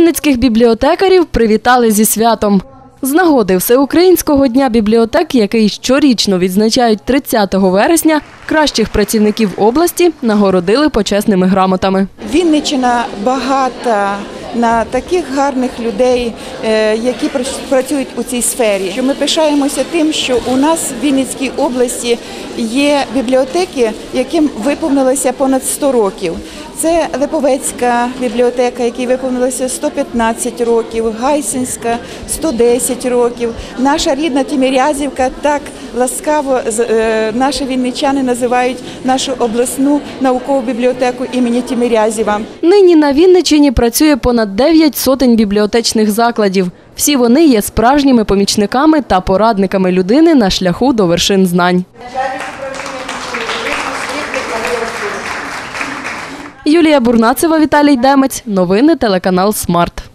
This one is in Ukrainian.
Вінницьких бібліотекарів привітали зі святом. З нагоди Всеукраїнського дня бібліотек, який щорічно відзначають 30 вересня, кращих працівників області нагородили почесними грамотами. Вінниччина багата на таких гарних людей, е, які пр- працюють у цій сфері. Ми пишаємося тим, що у нас в Вінницькій області є бібліотеки, яким виповнилося понад 100 років. Це Липовецька бібліотека, якій виповнилося 115 років, Гайсинська 110 років. Наша рідна Тімірязівка так ласкаво е, наші вінничани називають нашу обласну наукову бібліотеку імені Тімірязєва. Нині на Вінниччині працює понад 9 сотень бібліотечних закладів. Всі вони є справжніми помічниками та порадниками людини на шляху до вершин знань. Юлія Бурнацева, Віталій Демець. Новини телеканал Смарт.